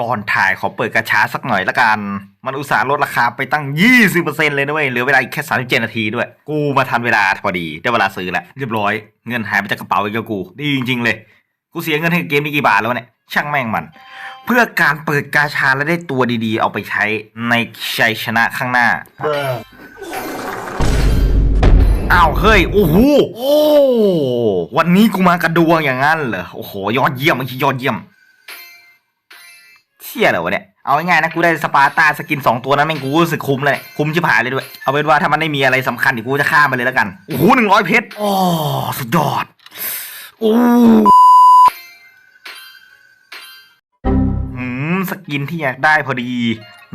ก่อนถ่ายขอเปิดกระช้าสักหน่อยละกัน มันอุตส่าห์ลดราคาไปตั้ง 20%เลยนะเว้ย เหลือเวลาอีกแค่ 37 นาทีด้วย กูมาทันเวลาพอดี ได้เวลาซื้อแล้ว เรียบร้อย เงินหายไปจากกระเป๋าอีกแล้วกู ดีจริง ๆ เลย กูเสียเงินให้เกมนี้กี่บาทแล้วเนี่ย ช่างแม่งมัน เพื่อการเปิดกาชาและได้ตัวดีๆ เอาไปใช้ในชัยชนะข้างหน้า อ้าวเฮ้ย โอ้โห โอ้ วันนี้กูมากระดวงอย่างนั้นเหรอ โอ้โห ยอดเยี่ยมไม่ใช่ยอดเยี่ยม เชี่ยเหรอวะเนี่ย เอาง่ายๆนะกูได้สปาร์ตาสกินสองตัวนั้นแม่งกูรู้สึกคุ้มเลยเนี่ยคุ้มชิบหายเลยด้วย เอาเป็นว่าถ้ามันไม่มีอะไรสำคัญเดี๋ยวกูจะฆ่ามันเลยแล้วกัน โอ้โหหนึ่งร้อยเพชรโอ้สุดยอดโอ้หืมสกินที่อยากได้พอดี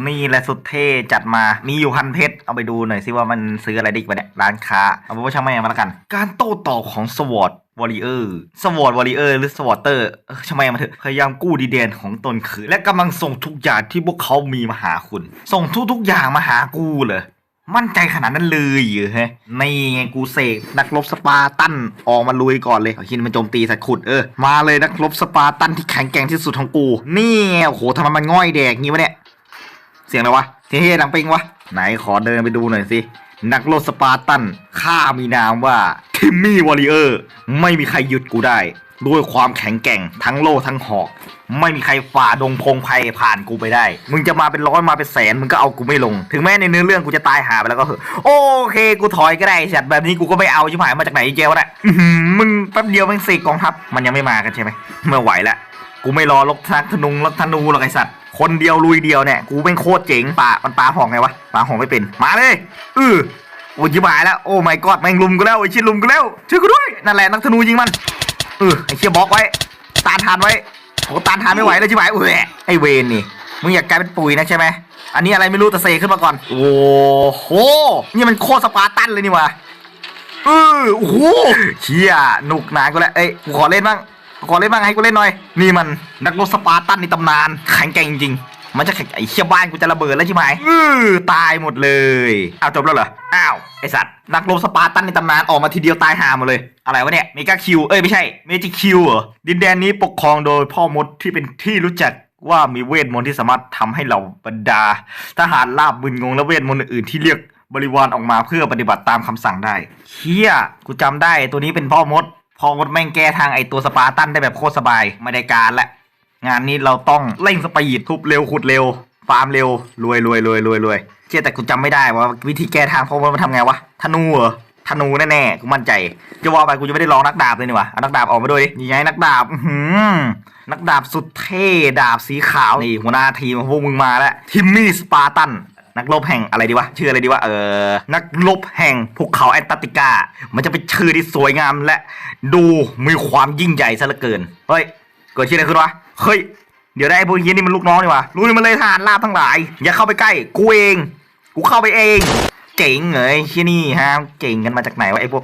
นี่แหละสุดเท่จัดมามีอยู่พันเพชรเอาไปดูหน่อยสิว่ามันซื้ออะไรได้อีกปเนี่ยร้านค้า เอาเป็นว่าช่างแม่งมาแล้วกัน การโต้ตอบของสวอตวอริเออร์สวอตวอริเออร์หรือสวอตเตอร์ช่างแม่งมาเถอะพยายามกู้ดีเดนของตนคืนและกำลังส่งทุกอย่างที่พวกเขามีมาหาคุณ ส่งทุกๆอย่างมาหากูเลยมั่นใจขนาดนั้นเลยเหรอฮะนี่ไงกูเสกนักรบสปาร์ตันออกมาลุยก่อนเลยเอาหินมันโจมตีสัตว์ขุดเออมาเลยนักรบสปาร์ตันที่แข็งแกร่งที่สุดของกู นี่โอ้โหทำไมมันง่อยแดกงี้วะเนี่ย สียงอะไรวะเท่ๆดังปิงวะ ไหนขอเดินไปดูหน่อยสิ นักรบสปาร์ตัน ข้ามีนามว่าทิมมี่วอริเออร์ ไม่มีใครหยุดกูได้ ด้วยความแข็งแกร่งทั้งโล่ทั้งหอก ไม่มีใครฝ่าดงพงไพผ่านกูไปได้ มึงจะมาเป็นร้อยมาเป็นแสน มึงก็เอากูไม่ลง ถึงแม้ในเนื้อเรื่องกูจะตายหาไปแล้วก็เหอะโอเค กูถอยก็ได้สัตว์แบบนี้กูก็ไม่เอาชิบหายมาจากไหนเจ้าวะเนี่ยมึงแป๊บเดียวมึงสกกองทัพ มันยังไม่มากันใช่ไหมเมื่อไหวล้วกูไม่รอลกทักธนุงลกธนูหรอกไอสัตว์ คนเดียวลุยเดียวเนี่ยกูเป็นโคตรเจ๋งป่ามันปลาหองไงวะปลาหองไม่เป็นมาเลยเออโอ้ยยิบายแล้วโอ้ไม่กอดแม่งลุมกูแล้วไอ้ชี่ยลุมกูแล้วช่วยกูด้วยนั่นแหละนักธนูยิงมันเออไอ้เชี่ยบล็อกไว้ตานทานไว้โอ้ตานทานไม่ไหวเลยชิบหายเออไอ้เวนนี่มึงอยากกลายเป็นปุ๋ยนะใช่ไหมอันนี้อะไรไม่รู้แต่เซขึ้นมาก่อน โอ้โหนี่มันโคตรสปาร์ตันเลยนี่วะเออโอ้โหเชี่ยหนุกหนากูแล้วเอ้ยกูขอเล่นบ้าง ขอเล่นบ้างให้กูเล่นหน่อย นี่มันนักรบสปาร์ตันในตำนานแข็งแกร่งจริงมันจะแข็งไอ้เชี่ยบ้านกูจะระเบิดแล้วใช่ไหมอือตายหมดเลยอ้าวจบแล้วเหรอ อ้าวไอสัตว์นักรบสปาร์ตันในตำนานออกมาทีเดียวตายหามดเลย อะไรวะเนี่ยเมกาคิวเอ้ยไม่ใช่เมจิคิวเหรอดินแดนนี้ปกครองโดยพ่อมดที่เป็นที่รู้จักว่ามีเวทมนต์ที่สามารถทำให้เราบรรดา ทหารลาบมึนงงและเวทมนต์อื่นๆที่เรียกบริวารออกมาเพื่อปฏิบัติตามคำสั่งได้เฮียกูจำได้ตัวนี้เป็นพ่อมด พ่อมดแม่งแก้ทางไอตัวสปาร์ตันได้แบบโคตรสบาย ไม่ได้การละ งานนี้เราต้องเร่งสปีดทุบเร็วขุดเร็ว ฟาร์มเร็ว รวยรวยรวยรวยรวยเชื่อแต่กูจำไม่ได้ว่าวิธีแก้ทางพ่อมดมันทำไงวะ ธนูเหรอ ธนูแน่ๆ กูมั่นใจ จะว่าไปกูจะไม่ได้ลองนักดาบเลยนี่วะเอานักดาบออกมาด้วยดินี่ไงนักดาบอื้อหือนักดาบสุดเท่ ดาบสีขาว นี่หัวหน้าทีมพวกมึงมาแล้ว ทิมมี่สปาร์ตัน นักรบแห่งอะไรดีวะชื่ออะไรดีวะเออนักรบแห่งภูเขาแอนตาร์กติกา มันจะเป็นชื่อที่สวยงามและดูมีความยิ่งใหญ่ซะเหลือเกินเฮ้ยเกิดชื่ออะไรขึ้นวะเฮ้ยเดี๋ยวได้ไอ้พวกเฮียนี่มันลูกน้องนี่วะรู้นี่มันเลยทหารลาบทั้งหลาย อย่าเข้าไปใกล้กูเอง กูเข้าไปเองเจ๋งเหรอไอ้เฮียนี่ฮะเก่งกันมาจากไหนวะไอ้พวก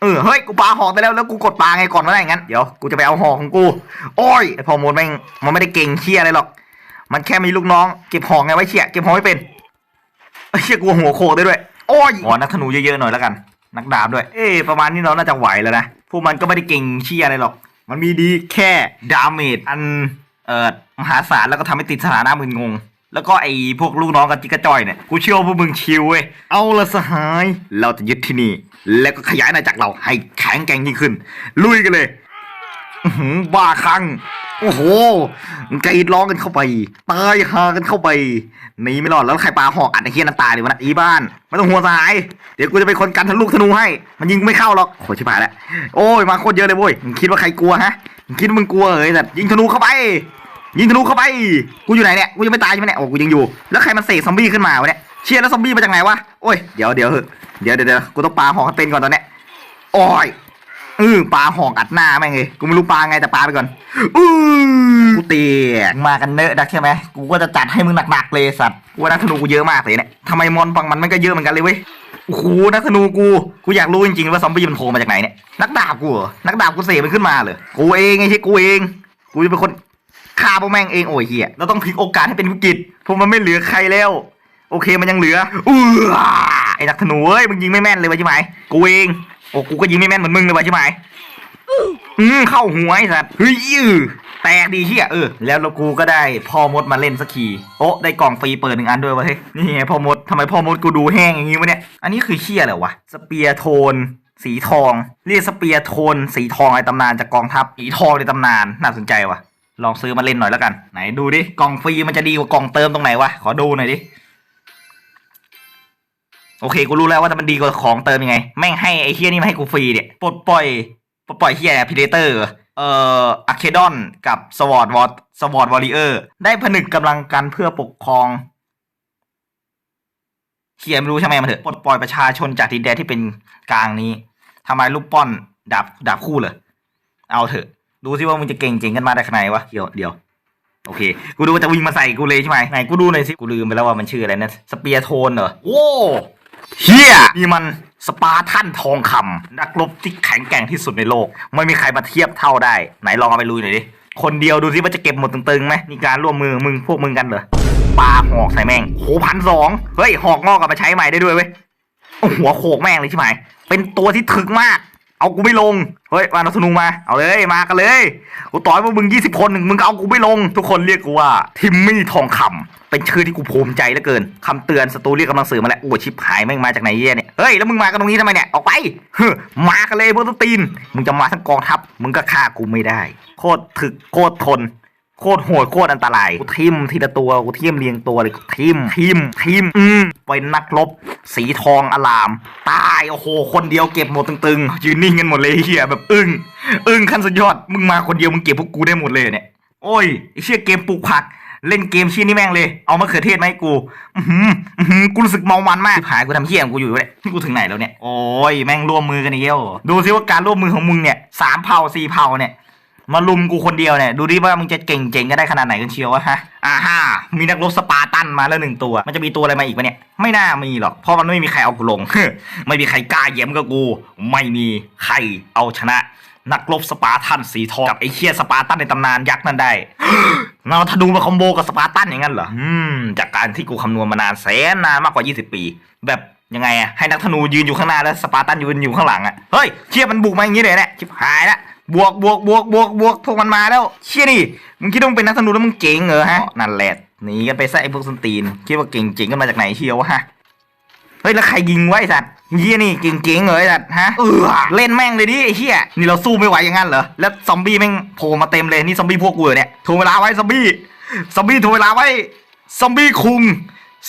เออเฮ้ยกูปาหอกไปแล้วแล้วกูกดปาไงก่อนไม่ได้งั้นเดี๋ยวกูจะไปเอาหอกของกู โอ้ยไอพอโมดแม่งมันไม่ได้เก่งเชี่ยอะไรหรอก มันแค่มีลูกน้องเก็บหอกไงไว้เชี่ยเก็บหอกไม่เป็น ไอ้เชี่ยกูหัวโขกได้ด้วยโอ้ยขอนักธนูเยอะๆหน่อยแล้วกัน นักดาบด้วย เอ้ประมาณนี้เราน่าจะไหวแล้วนะพวกมันก็ไม่ได้เก่งเชี่ยอะไรหรอก มันมีดีแค่ดาเมจอันเอ่อมหาศาลแล้วก็ทำให้ติดสถานะมึนงง แล้วก็ไอ้พวกลูกน้องกันจิกกระจ้อยเนี่ยกูเชื่อว่าพวกมึงชิวเว้ยเอาละสหาย เราจะยึดที่นี่ แล้วก็ขยายอาณาจักรเราให้แข็งแกร่งยิ่งขึ้น ลุยกันเลยอื้อหือบ้าคลั่ง โอ้โหกรีดร้องกันเข้าไปตายหากันเข้าไปหนีไม่รอดแล้วใครปลาหอกอัดไอ้เฮียน้ำตาเลยวะนะอีบ้านไม่ต้องหัวสาย เดี๋ยวกูจะเป็นคนกันทะลุธนูให้ มันยิงไม่เข้าหรอกโอ้ชิบหายแล้วโอ้ยมาโคตรเยอะเลยเว้ยมึงคิดว่าใครกลัวฮะมึงคิดว่ามึงกลัวเหรอไอ้สัตว์ยิงธนูเข้าไป ยิงธนูเข้าไปกูอยู่ไหนเนี่ยกูยังไม่ตายใช่ไหมเนี่ยโอ้กูยังอยู่ แล้วใครมันเสกซอมบี้ขึ้นมาวะเนี่ยเชียร์แล้วซอมบี้มาจากไหนวะโอ้ยเดี๋ยวเดี๋ยวเดี๋ยวเดี๋ยวกูต้องปาหอกให้เป็นก่อนตอนเนี้ยโอ้ย เออปลาหอกอัดหน้าแม่งเลยกูไม่รู้ปลาไงแต่ปลาไปก่อนอือกูเตียมากันเนอะดักใช่ไหมกูก็จะจัดให้มึงหนักๆเลยสัตว์กูว่านักธนูกูเยอะมากเลยเนี่ยทำไมมอนฝั่งมันมันก็เยอะเหมือนกันเลยเว้ยโอ้โหนักธนูกูกูอยากรู้จริงๆว่าซอมบี้มันโผล่มาจากไหนเนี่ยนักดาบกูเหรอนักดาบกูเสกมันขึ้นมาเลยกูเองไงใช่กูเองกูจะเป็นคนฆ่าพวกแม่งเองโอ้ยเฮียเราต้องพลิกโอกาสให้เป็นวิกฤตเพราะมันไม่เหลือใครแล้ว โอเคมันยังเหลืออือไอ้นักธนูเอ้ยมึงยิงไม่แม่นเลยวะใช่ไหมกูเอง โอ้กูก็ยิงไม่แม่นเหมือนมึงเลยวะใช่ไหมอืมเข้าหัวไอ้สัตว์เฮ้ยแตกดีเฮียเออแล้วเรากูก็ได้พ่อมดมาเล่นสักทีโอ้ได้กล่องฟรีเปิดหนึ่งอันด้วยวะเฮ้ยนี่ไงพ่อมดทำไมพ่อมดกูดูแห้งอย่างงี้วะเนี่ยอันนี้คือเชี่ยอะไรวะสเปียร์โทน สีทอง เรียกสเปียร์โทน สีทองในตำนานจากกองทัพสีทองในตำนานน่าสนใจวะลองซื้อมาเล่นหน่อยแล้วกัน ไหนดูดิกล่องฟรีมันจะดีกว่ากล่องเติมตรงไหนวะขอดูหน่อยดิ โอเคกูรู้แล้วว่ามันดีกว่าของเติมยังไง แม่งให้ไอ้เฮียนี่มาให้กูฟรีเนี่ยปลดปล่อยปลดปล่อยเฮียพีเดเตอร์เอ่ออะเคดอนกับสวอตวอตสวอตวอริเออร์ได้ผนึกกำลังกันเพื่อปกครองเฮียไม่รู้ใช่ไหมมันเถอะปลดปล่อยประชาชนจากดินแดนที่เป็นกลางนี้ทำลายลูกป้อนดาบดาบคู่เลยเอาเถอะ ดูสิว่ามึงจะเก่งจริงกันมาได้ขนาดไหนวะเดี๋ยวเดี๋ยวโอเค กูดูว่าจะวิ่งมาใส่กูเลยใช่ไหมไหนกูดูหน่อยสิ กูลืมไปแล้วว่ามันชื่ออะไรนะ สเปียร์โทนเหรอ โอ้ เฮียนี่มันสปาร์ทันทองคำนักรบที่แข็งแกร่งที่สุดในโลก ไม่มีใครมาเทียบเท่าได้ ไหนลองเอาไปลุยหน่อยดิ คนเดียวดูสิว่าจะเก็บหมดตึงๆไหมมีการร่วมมือมึงพวกมึงกันเหรอปลาหอกใส่แม่งโหพันสองเฮ้ยหอกงอกกลับมาใช้ใหม่ได้ด้วยเว้ยหัวโขกแม่งเลยใช่ไหมเป็นตัวที่ถึกมาก เอากูไม่ลง เฮ้ยมานักธนูมา เอาเลย มากันเลย กูต่อยพวกมึงยี่สิบคนหนึ่งมึงก็เอากูไม่ลง ทุกคนเรียกกูว่า ทิมมี่ทองคำเป็นชื่อที่กูภูมิใจเหลือเกินคำเตือนสตูเรียกกำลังสื่อมาแล้ว โอ้ชิบหายแม่งมาจากไหนเย่เนี่ย เฮ้ย แล้วมึงมากันตรงนี้ทำไมเนี่ย ออกไป เฮ้มากันเลยพวกต้นตีน มึงจะมาทั้งกองทัพ มึงก็ฆ่ากูไม่ได้ โคตรถึกโคตรทน โคตรโหดโคตรอันตรายกูทิมทีละตัวกูทิมเรียงตัวเลยกูทิมทิมทิมอืมเป็นนักรบ สีทองอลามตายโอ้โหคนเดียวเก็บหมดตึงๆยืนนิ่งกันหมดเลยเฮียแบบอึ้งอึ้งขั้นสุดยอดมึงมาคนเดียวมึงเก็บพวกกูได้หมดเลยเนี่ยโอ้ยไอ้เชี่ยเกมปลูกผักเล่นเกมชี้นี่แม่งเลย เอามะเขือเทศมาให้กู อื้อหืออื้อหือกูรู้สึกเมามันมากหายกูทำเฮี้ยงกูอยู่เนี่ยนี่กูถึงไหนแล้วเนี่ย โอ้ย แม่งร่วมมือกันอีกแล้ว ดูซิว่าการร่วมมือของมึงเนี่ยสามเผ่าสี่เผ่าเนี่ย มาลุมกูคนเดียวเนี่ย ดูดิว่ามึงจะเก่งเจ๋งกันได้ขนาดไหนกันเชียววะฮะอ่าฮ่ามีนักรบสปาร์ตันมาแล้วหนึ่งตัว มันจะมีตัวอะไรมาอีกปะเนี่ย ไม่น่ามีหรอก เพราะมันไม่มีใครเอากูลง ไม่มีใครกล้าเยียมกับกู ไม่มีใครเอาชนะ นักรบสปาร์ตันสีทองกับไอ้เคียสปาร์ตันในตำนานยักษ์นั่นได้เราธนูมาคอมโบกับสปาร์ตันอย่างนั้นเหรอ อืม จากการที่กูคำนวณมานานแสนนานมากกว่า 20 ปี แบบยังไงอะให้นักธนูยืนอยู่ข้างหน้าแล้วสปาร์ตันยืนอยู่ข้างหลังอะเฮ้ยเชียมันบุกมาอย่างนี้เลยเนี่ยชิบหายละ บวกบวกบวกบวกบวกพวกมันมาแล้วเชี่ยนี่มึงคิดว่ามึงเป็นนักธนูแล้วมึงเจ๋งเหรอฮะนั่นแหละหนีกันไปซะไอ้พวกส้นตีน คิดว่าเก่งเจ๋งกันมาจากไหนเชียววะฮะเฮ้ยแล้วใครยิงไวะไอ้สัตว์เฮียนี่เก่งๆเหรอไอ้สัตว์ฮะเออเล่นแม่งเลยดิไอ้เฮียนี่เราสู้ไม่ไหวอย่างนั้นเหรอแล้วซอมบี้แม่งโผล่มาเต็มเลยนี่ซอมบี้พวกกูเหรอเนี่ยถ่วงเวลาไว้ซอมบี้ซอมบี้ถ่วงเวลาไว้ซอมบี้คุง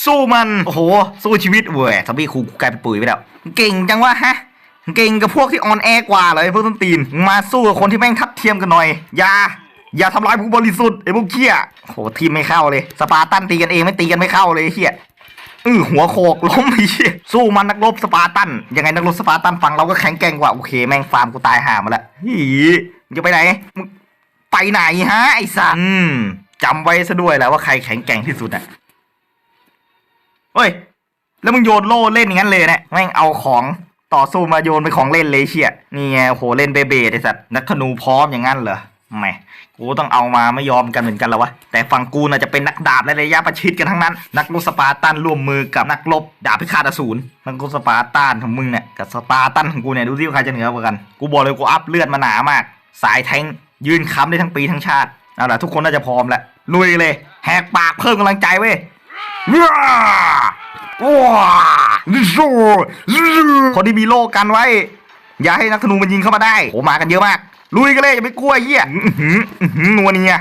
สู้มันโอ้โหสู้ชีวิตเว้ยซอมบี้คุงกูกลายเป็นปุ๋ยไปแล้วเก่งจังวะฮะ เก่งกับพวกที่ออนแอกว่าเลยพวกต้นตีน มาสู้กับคนที่แม่งทัดเทียมกันหน่อย อย่า อย่าทำร้ายผู้บริสุทธิ์ไอ้พวกเขี้ยโหทีมไม่เข้าเลย สปาร์ตันตีกันเองไม่ตีกันไม่เข้าเลยเขี้ยอือหัวโขกล้มไอ้เหี้ยสู้มันนักรบสปาร์ตัน ยังไงนักรบสปาร์ตันฝั่งเราก็แข็งแกร่งกว่าโอเคแม่งฟาร์มกูตายห่ามาละฮีมึงจะไปไหนมึงไปไหนฮะไอ้สัตว์อืมจำไว้ซะด้วยแหละว่าใครแข็งแกร่งที่สุดอะเฮ้ยแล้วมึงโยนโล่เล่นอย่างนั้นเลยเนี่ยแม่งเอาของ ต่อสู้มาโยนเป็นของเล่นเลยเชียนี่ไงโหเล่นเบเบไอ้สัตว์นักธนูพร้อมอย่างนั้นเหรอแหมกูต้องเอามาไม่ยอมกันเหมือนกันแล้ววะแต่ฝั่งกูน่ะจะเป็นนักดาบและระยะประชิดกันทั้งนั้น นักรบสปาร์ตันร่วมมือกับนักรบดาบพิฆาตอสูรนักรบสปาร์ตันของมึงเนี่ยกับสปาร์ตันของกูเนี่ยดูสิว่าใครจะเหนือกว่ากัน กูบอกเลยกูอัพเลือดมาหนามาก สายแทงยืนค้ำได้ทั้งปีทั้งชาติเอาล่ะทุกคนน่าจะพร้อมแล้วลุยเลย แหกปากเพิ่มกำลังใจเว้ยว้า โซคนที่มีโล่กันไว้ อย่าให้นักธนูมันยิงเข้ามาได้โอ้มากันเยอะมาก ลุยกันเลยอย่าไปกลัวเหี้ยหนัวเนีย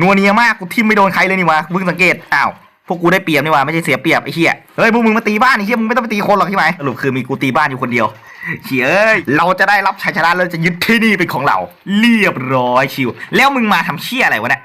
นัวเนียมากกูทิมไม่โดนใครเลยนี่วะเพิ่งสังเกตอ้าวพวกกูได้เปรียบนี่วะไม่ใช่เสียเปรียบไอ้เหี้ยเฮ้ยพวกมึงมาตีบ้านไอ้เหี้ยมึงไม่ต้องไปตีคนหรอกใช่ไหมสรุปคือมีกูตีบ้านอยู่คนเดียวเฉียเอ้ยเราจะได้รับชัยชนะแล้วจะยึดที่นี่เป็นของเรา เรียบร้อยชิว แล้วมึงมาทำเชี่ยอะไรวะเนี่ย